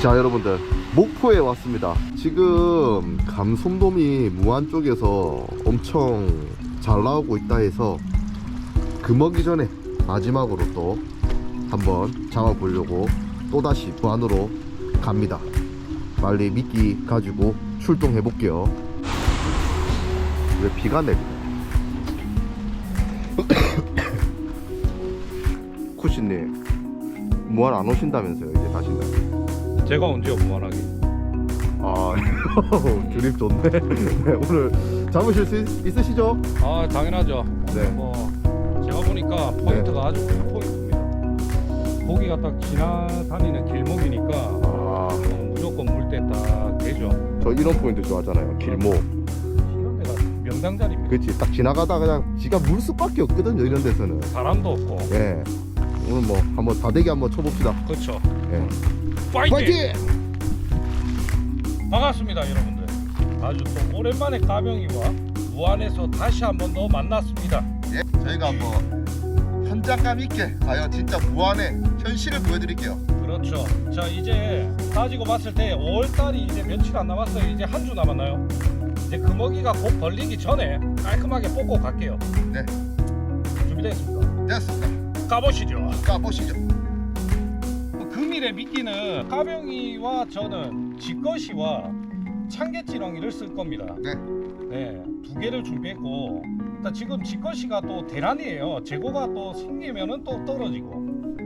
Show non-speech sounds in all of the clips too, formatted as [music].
자 여러분들. 목포에 왔습니다. 지금 감솜돔이 무안 쪽에서 엄청 잘 나오고 있다 해서 금어기 전에 마지막으로 또 한번 잡아보려고 또다시 부안으로 갑니다. 빨리 미끼 가지고 출동해 볼게요. 왜 비가 내리냐? [coughs] 쿠시님 무안 안 오신다면서요? 이제 다시는 제가 언제 무한하게 아 [laughs] 드립 좋네. 네, 오늘 잡으실 수 있, 있으시죠? 아 당연하죠. 네. 뭐 제가 보니까 포인트가 아주 큰 포인트입니다. 고기가 딱 지나다니는 길목이니까 아, 어, 무조건 물때 딱 되죠. 저 이런 포인트 좋아하잖아요 길목. 이런 데가 명당 자리입니다. 그치 딱 지나가다 그냥 지가 물 수밖에 없거든요 이런 데서는. 사람도 없고. 예. 오늘 뭐 한번 다대기 한번 쳐봅시다. 그렇죠 예. 파이팅! 파이팅! 반갑습니다 여러분들 아주 또 오랜만에 까병이와 무안에서 다시 한 번 더 만났습니다 예, 저희가 뭐 현장감 있게 과연 진짜 무한의 현실을 보여드릴게요 그렇죠 자 이제 따지고 봤을 때 5월달이 이제 며칠 안 남았어요 이제 한 주 남았나요? 이제 금어기가 곧 벌리기 전에 깔끔하게 뽑고 갈게요 네. 준비됐습니까? 됐습니다 까보시죠 가보시죠 금일의 미끼는 까병이와 저는 지꺼시와 참깨찌렁이를 쓸 겁니다. 네. 네, 두 개를 준비했고 일단 지금 지꺼시가 또 대란이에요. 재고가 또 생기면은 또 떨어지고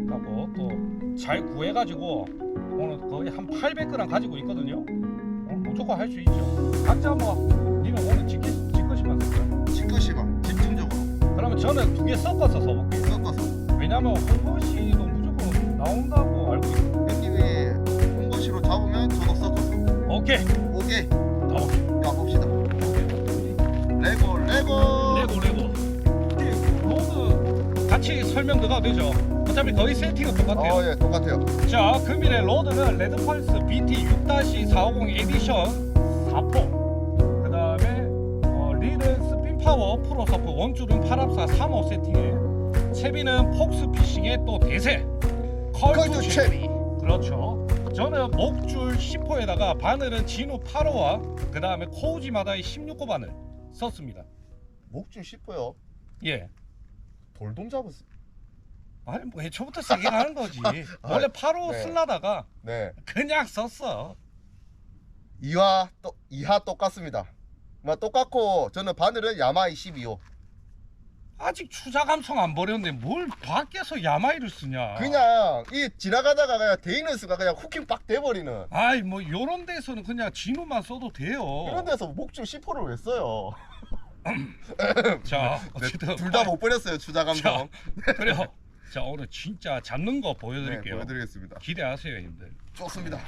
하고 또 잘 구해가지고 오늘 거의 한 800g 가지고 있거든요. 오늘 무조건 할 수 있죠. 각자 뭐 니는 오늘 지꺼, 지꺼시만 쓸까요? 지그시만 집중적으로. 그러면 저는 두 개 섞어서 써볼게요. 섞어서. 왜냐면 홍보시도 무조건 나온다고 형님이 홍보시로 잡으면 저도 섞어서 오케이. 오케이. 가봅시다 가봅시다. 레고 레고! 레고 레고. 로드. 같이 설명 들어가도 되죠. 어차피 거의 세팅은 똑같아요. 어예 똑같아요. 자 금일의 로드는 레드펄스 BT 6-450 에디션 4포. 그 다음에 어, 릴은 스핀파워 프로서프 원줄은 8합사 3호 세팅에. 채비는 폭스 피싱의 또 대세 컬투 채비 그렇죠. 저는 목줄 10호에다가 바늘은 진우 8호와 그 다음에 코우지마다의 16호 바늘 썼습니다. 목줄 싶어요? 예. 돌돔 잡았어. 아니 뭐 애초부터 세게 가는 거지. [laughs] 원래 8호 네. 쓸라다가 네. 그냥 썼어. 이하 또 이하 똑같습니다. 뭐 똑같고 저는 바늘은 야마이 12호 아직 추자 감성 안 버렸는데 뭘 밖에서 야마이를 쓰냐? 그냥 이 지나가다가 그냥 데이너스가 그냥 후킹 빡 돼버리는. 아이 뭐 요런 데서는 그냥 진우만 써도 돼요. 이런 데서 목줄 10호를 왜 써요? [laughs] 자 어쨌든 둘 다 못 버렸어요 추자 감성. [laughs] 그래요. 자 오늘 진짜 잡는 거 네, 보여드릴게요. 보여드리겠습니다. 기대하세요 형들. 좋습니다.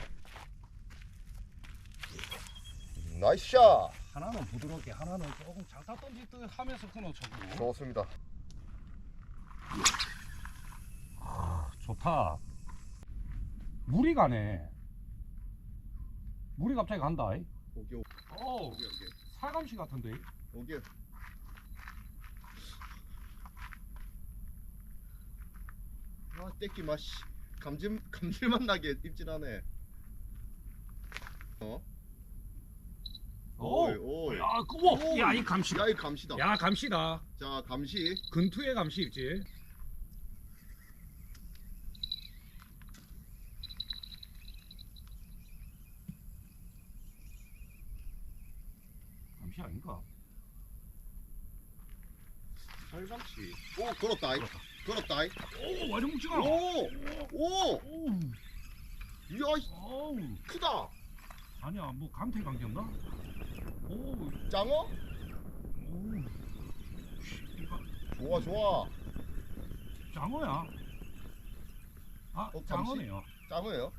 나이스 샷 하나는 부드럽게 하나는 조금 장타 던지듯 하면서 끊어쳐고. 좋습니다. 아 좋다. 물이 가네. 물이 갑자기 간다. 이. 오케이 오케이. 살감시 같은데? 오케이. 아 떼끼 맛이. 감질 [laughs] 감질맛 나게 입질하네. 어? 오이 오이 야, 그거, 야, 이 감시다. 야이 감시다 야, 감시다. 자 감시 근투의 감시 있지. 감시 아닌가? 살감치 오 걸었다 이 걸었다 이 오, 완전 묵직하다. 오! 오! 오, 이야 이 어우. 크다 아니야, 뭐 감태 감겼나? 오, 장어? 오. 이거 좋아 좋아 장어야. 아, 어? 장어네요. 장어예요?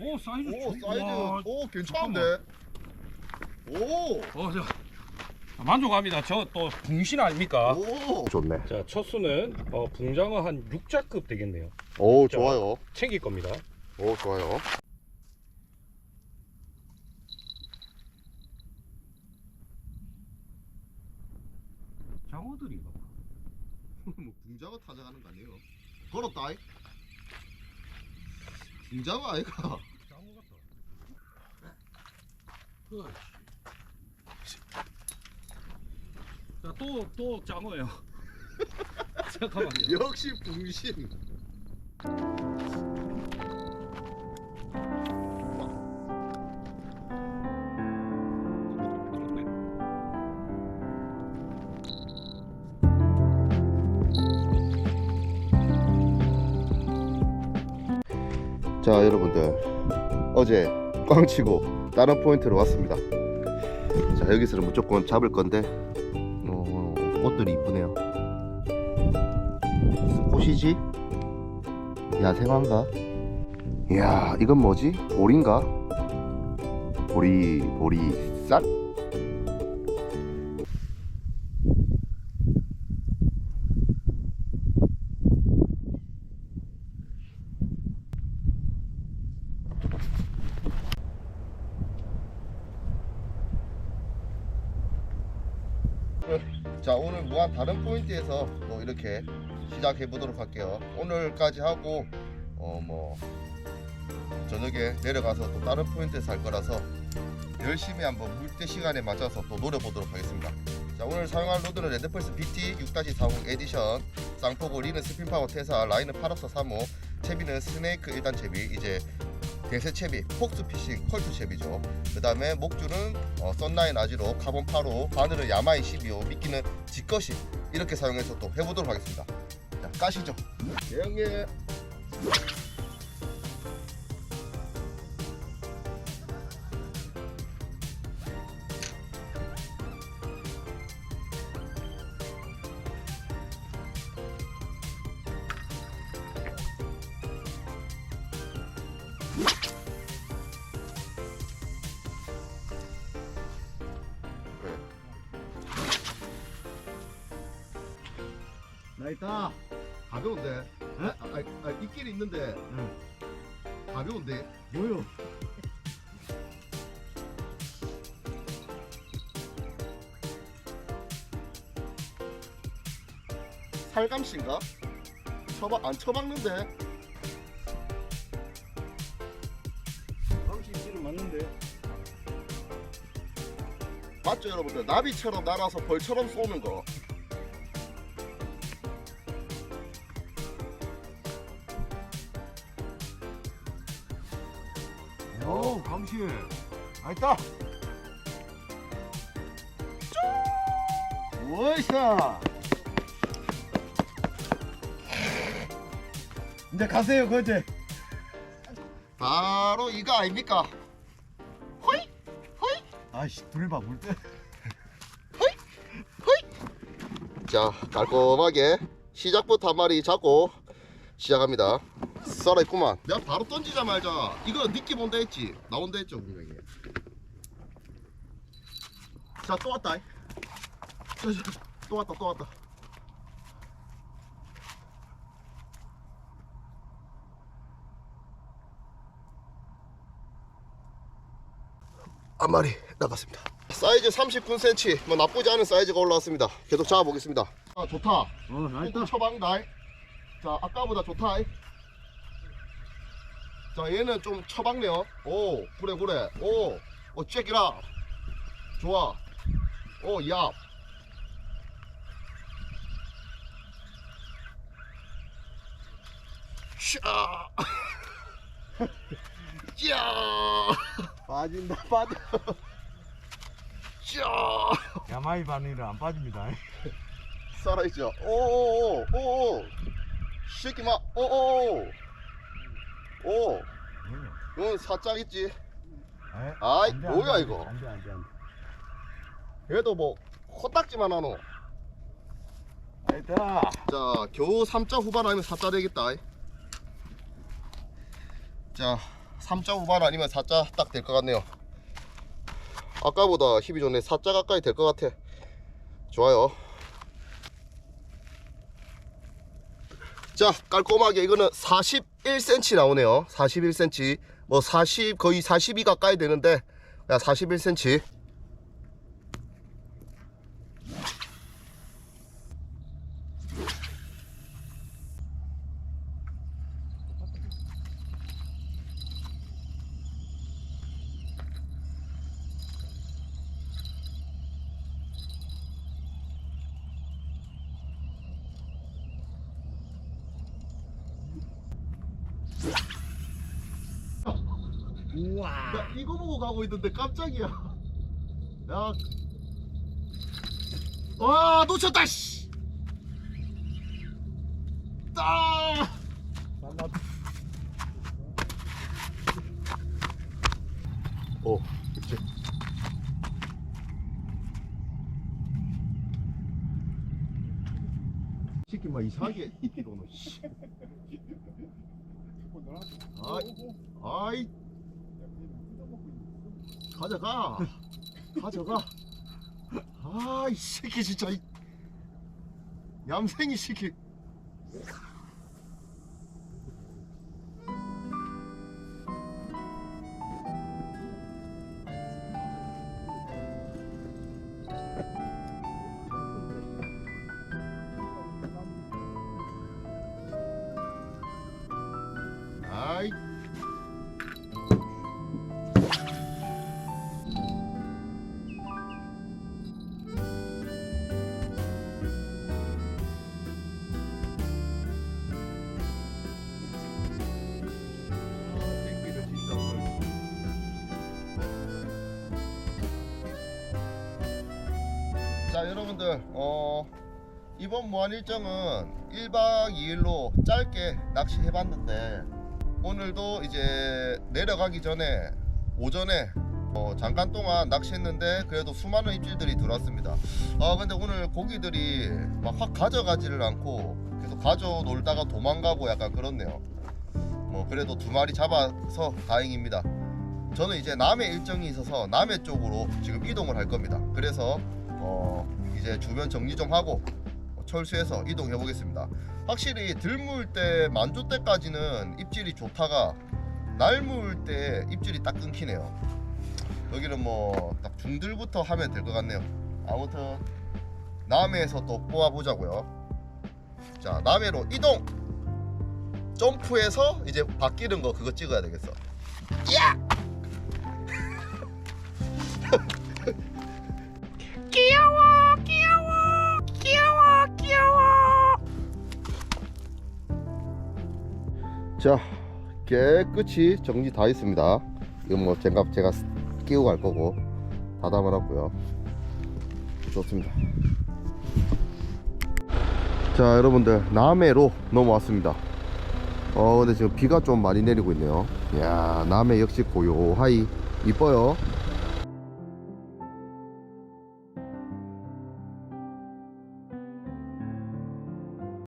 오, 사이즈 오 좋- 사이즈 와, 오 괜찮은데 오! 어, 저 만족합니다. 저 또 붕신 아닙니까? 오! 좋네 자, 첫 수는 어, 붕장어 한 6자급 되겠네요. 오 자. 좋아요 챙길 겁니다. 오 좋아요 장어들인가 봐. [laughs] 뭐 붕자가 타져가는 거 아니에요? 걸었다 이 붕자가 아이가 장어 같다. 자, 또, 또 장어예요. [laughs] 잠깐만요. 역시 붕신 자 여러분들 어제 꽝치고 다른 포인트로 왔습니다 자 여기서는 무조건 잡을 건데 어, 꽃들이 이쁘네요 무슨 꽃이지? 야생화인가? 이야 이건 뭐지? 보리인가? 보리 보리 쌀? 오늘 무한 다른 포인트에서 또 이렇게 시작해 보도록 할게요. 오늘까지 하고 어 뭐 저녁에 내려가서 또 다른 포인트에서 할 거라서 열심히 한번 물때 시간에 맞춰서 또 노려보도록 하겠습니다. 자 오늘 사용할 로드는 레드펄스 BT 6-40 에디션 쌍포고 리는 스핀파워 테사 라인은 8합사 3호 채비는 스네이크 1단 채비 이제 대세 채비 폭스 피싱 컬투 채비죠. 그 다음에 목줄은 어, 썬라인 아지로 카본 8호 바늘은 야마이 12호 미끼는 지꺼시 이렇게 사용해서 또 해보도록 하겠습니다. 자 까시죠. 영예 있다 가벼운데. 아, 아, 아, 있긴 있는데. 가벼운데. 뭐요? [laughs] 살감씨인가? 쳐박 안 쳐박는데. 방식 씨는 맞는데. 맞죠 여러분들? 나비처럼 날아서 벌처럼 쏘는 거 아 있다. 오이샤. 이제 가세요, 거제. 바로 이거 아닙니까? 호이 호이 아이씨, 둘 봐, 물 때. 자 깔끔하게 시작부터 한 마리 잡고 시작합니다. 살아있구만. 내가 바로 던지자 말자. 이거 느낌 온다 했지? 나온다 했죠 분명히. 자또 왔다. 또 왔다 또 왔다. 한 마리 나갔습니다. 사이즈 39cm 뭐 나쁘지 않은 사이즈가 올라왔습니다. 계속 잡아보겠습니다. 아 좋다. 어, 또 처방다. 자, 아까보다 좋다. 자, 얘는 좀 처박네요. 오, 그래, 그래. 오, 오, check 좋아. 오, 야. 샤. [laughs] 야. 빠진다, 빠져. 샤. 야마이 바늘은 안 빠집니다. 살아있죠. 오오오 오오. 새끼 마. 오오. 오. 이건 사짝 있지. 아이, 뭐야, 이거. 안돼, 안돼, 안돼. 얘도 뭐 코딱지만 하노. 있다. 자, 겨우 3자 후반 아니면 4자 되겠다. 자, 3자 후반 아니면 4자 딱 될 것 같네요. 아까보다 힘이 좋네. 4자 가까이 될 것 같아. 좋아요. 자, 깔끔하게 이거는 41cm 나오네요. 41cm. 뭐 40, 거의 42 가까이 되는데, 그냥 41cm. 우와. 나 이거 보고 가고 있는데 깜짝이야. 야. 와, 놓쳤다, 씨. 아! 오, 그치. 새끼 막 이상하게 이러노 씨. [laughs] 아이, 아이, 가져가, 가져가. 아 이 새끼 진짜 이 얌생이 새끼. 자 여러분들 어 이번 무한 일정은 1박 2일로 짧게 낚시해 봤는데 오늘도 이제 내려가기 전에 오전에 어, 잠깐 동안 낚시했는데 그래도 수많은 입질들이 들어왔습니다. 아 근데 오늘 고기들이 막 확 가져가지를 않고 계속 가져 놀다가 도망가고 약간 그렇네요. 뭐 그래도 두 마리 잡아서 다행입니다. 저는 이제 남해 일정이 있어서 남해 쪽으로 지금 이동을 할 겁니다. 그래서 어 이제 주변 정리 좀 하고 철수해서 이동해 보겠습니다. 확실히 들물 때 만조 때까지는 입질이 좋다가 날물 때 입질이 딱 끊기네요. 여기는 뭐 딱 중들부터 하면 될 것 같네요. 아무튼 남해에서 또 뽑아 보자고요. 자 남해로 이동. 점프해서 이제 바뀌는 거 그거 찍어야 되겠어. 야! [laughs] 귀여워, 귀여워, 귀여워, 귀여워. 자 깨끗이 정리 다 했습니다. 이건 뭐 장갑 제가 끼고 갈 거고 다 담아놨고요. 좋습니다. 자 여러분들 남해로 넘어왔습니다. 어 근데 지금 비가 좀 많이 내리고 있네요. 이야 남해 역시 고요하이 이뻐요